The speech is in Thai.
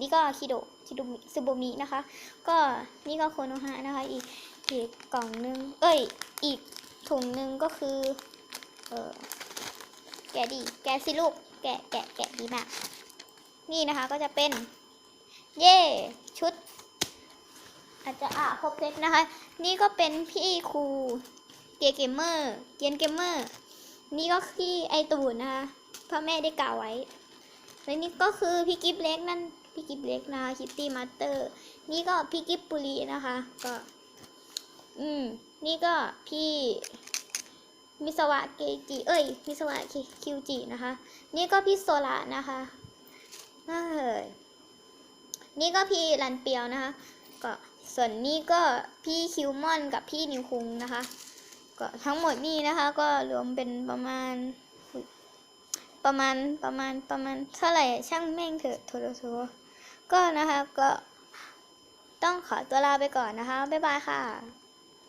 นี่ก็คิโดคิโดซูโบมินะคะ ก็นี่ก็โคโนฮะนะคะ อีกอีกกล่องนึง เอ้ย อีกถุงนึงก็คือ เออแกะดี แกะสิลูก แกะแกะแกะดีมาก นี่นะคะก็จะเป็น เย่ชุด อาจจะอะครบเซตนะคะ นี่ก็เป็นพี่ครูเกเกมเมอร์เกียนเกมเมอร์ นี่ก็คือไอตูนนะคะพ่อแม่ได้กล่าวไว้ และนี่ก็คือพี่กิฟเล็กนั่น พี่กิฟเล็กนะคิตตี้มาสเตอร์ นี่ก็พี่กิฟปุรีนะคะ ก็ อืม นี่ก็พี่มิสวะเกจิ เอ้ย มิสวะคิวจินะคะ นี่ก็พี่โซละนะคะเอ้ยนี่ก็พี่รันเปียวนะคะ ก็ส่วนนี้ก็พี่คิวมอนกับพี่นิวคุงนะคะ ก็ทั้งหมดนี่นะคะ ก็รวมเป็นประมาณ ประมาณประมาณประมาณเท่าไหร่ช่างแม่งเถอะโทรโทร ก็นะคะก็ต้องขอตัวลาไปก่อนนะคะบ๊ายบายค่ะ